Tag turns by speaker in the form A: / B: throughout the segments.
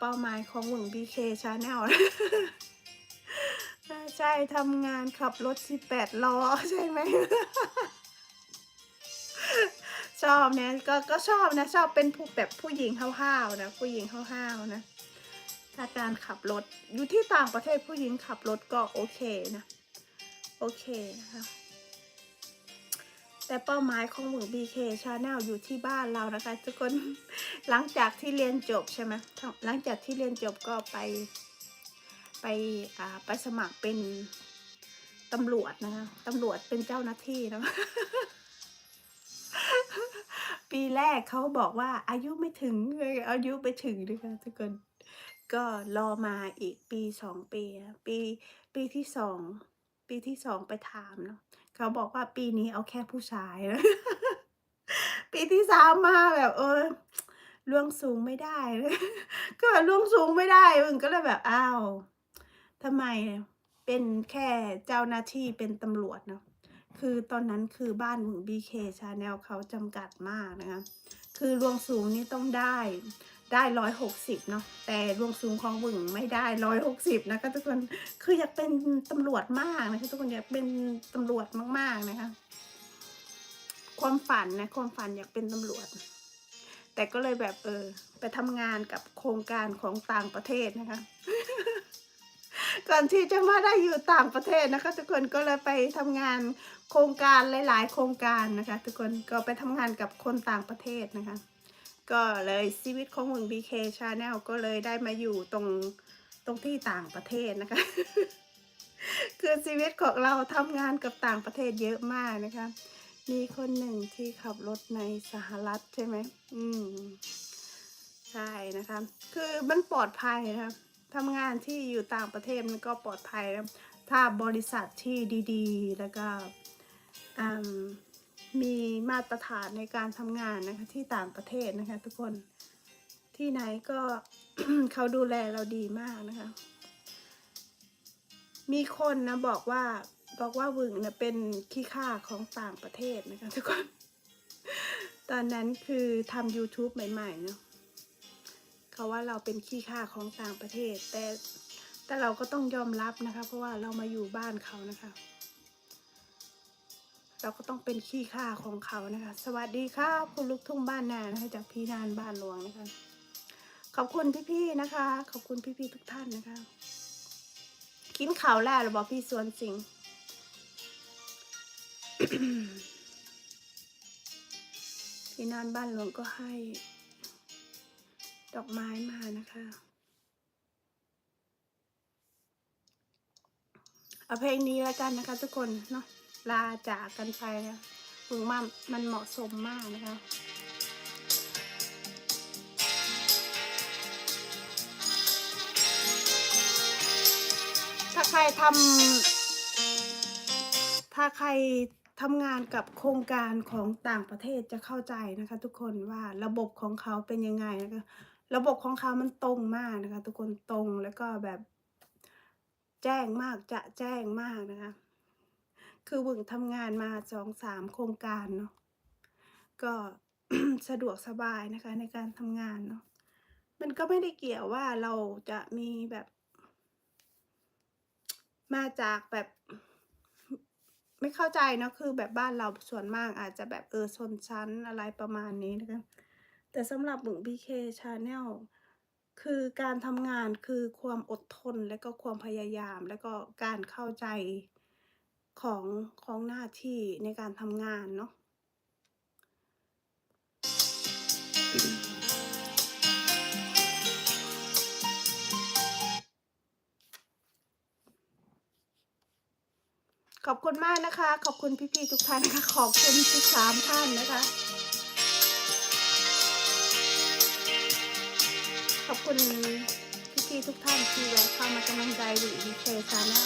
A: เป้าหมายของหวึง BK Channel ใช่ทำงานขับรถ 18 ล้อ ใช่ไหม ชอบเนี่ยก็ก็ชอบนะ ชอบเป็นผู้แบบผู้หญิงห้าวๆนะ ผู้หญิงห้าวๆนะ ถ้าการขับรถ อยู่ที่ต่างประเทศผู้หญิงขับรถก็โอเคนะ โอเคนะคะ แต่เป้าหมายของหมู BK Channel อยู่ที่บ้านเรานะคะ ทุกคน หลังจากที่เรียนจบใช่ไหมหลังจากที่เรียนจบก็ไปไปอ่าไปสมัครเป็นตำรวจนะคะตำรวจเป็นเจ้าหน้าที่นะปีแรกเขาบอกว่าอายุไม่ถึงเลยอายุไม่ถึงนะคะทุกคน ก็รอมาอีกปีสองปีอะปีปีที่สอง ปีที่สองไปถามเนาะเขาบอกว่าปีนี้เอาแค่ผู้ชายนะปีที่สามมาแบบเออล่วงสูงไม่ได้ ก็แบบล่วงสูงไม่ได้มึงก็เลยแบบอ้าวทำไมเป็นแค่เจ้าหน้าที่เป็นตำรวจเนาะคือตอนนั้นคือบ้านหมึง BK Channel เขาจำกัดมากนะคะ คือรวงสูงนี่ต้องได้ ได้ร้อยหกสิบเนาะแต่รวงสูงของหวึงไม่ได้ร้อยหกสิบนะคะทุกคนคืออยากเป็นตำรวจมากนะคะทุกคนอยากเป็นตำรวจมากๆนะคะความฝันนะความฝันอยากเป็นตำรวจ แต่ก็เลยแบบเออไปทำงานกับโครงการของต่างประเทศนะคะก่อนที่จะมาได้อยู่ต่างประเทศนะคะ ทุกคนก็เลยไปทำงานโครงการหลาย ๆ โครงการนะคะ ทุกคนก็ไปทำงานกับคนต่างประเทศนะคะ ก็เลยชีวิตของหมึง BK Channel ก็เลยได้มาอยู่ตรงตรงที่ต่างประเทศนะคะ คือชีวิตของเราทำงานกับต่างประเทศเยอะมากนะคะ มีคนหนึ่งที่ขับรถในสหรัฐใช่ไหม อืม ใช่นะคะ คือมันปลอดภัยนะคะทำงานที่อยู่ต่างประเทศมันก็ปลอดภัยนะถ้าบริษัทที่ดี ๆ แล้วก็อื มีมาตรฐานในการทำงานนะคะที่ต่างประเทศนะคะทุกคนที่ไหนก็เขาดูแลเราดีมากนะคะ มีคนนะบอกว่าบอกว่าหวึงเนี่ยเป็นขี้ข้าของต่างประเทศนะคะทุกคน ตอนนั้นคือทำ YouTube ใหม่ๆเนาะเขาว่าเราเป็นขี้ข้าของต่างประเทศ แต่แต่เราก็ต้องยอมรับนะคะ เพราะว่าเรามาอยู่บ้านเขานะคะ เราก็ต้องเป็นขี้ข้าของเขานะคะ สวัสดีครับคุณลูกทุ่งบ้านนานะคะจากพี่นานบ้านหลวงนะคะ ขอบคุณพี่ๆนะคะ ขอบคุณพี่ๆทุกท่านนะคะ กินข่าวแล้วหรือบอกพี่สวนสิงพี่นานบ้านหลวงก็ให้ ดอกไม้มานะคะเอาเพลงนี้แล้วกันนะคะทุกคนเนาะ ลาจากกันไปนะถึงว่ามันเหมาะสมมากนะคะถ้าใครทำถ้าใครทำงานกับโครงการของต่างประเทศจะเข้าใจนะคะทุกคนว่าระบบของเขาเป็นยังไงนะคะระบบของเขามันตรงมากนะคะ ทุกคนตรงแล้วก็แบบแจ้งมากจะแจ้งมากนะคะ คือบึงทำงานมาสองสามโครงการเนาะก็สะดวกสบายนะคะ ในการทำงานเนาะมันก็ไม่ได้เกี่ยวว่าเราจะมีแบบ มาจากแบบ ไม่เข้าใจเนาะคือแบบบ้านเราส่วนมากอาจจะแบบเออชนชั้นอะไรประมาณนี้นะคะแต่สำหรับบุ๋ง BK Channel คือการทำงานคือความอดทนและก็ความพยายาม และก็การเข้าใจ ของของหน้าที่ในการทำงานเนาะขอบคุณมากนะคะ ขอบคุณพี่ๆทุกท่านนะคะ ขอบคุณทุกสามท่านนะคะ ขอบคุณพี่ๆทุกท่านที่แวะเข้ามากำลังใจหรือดีเคชานะค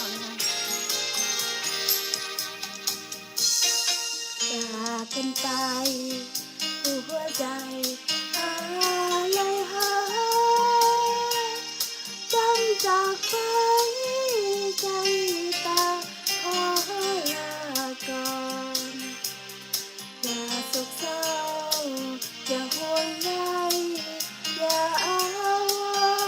A: ะจา ก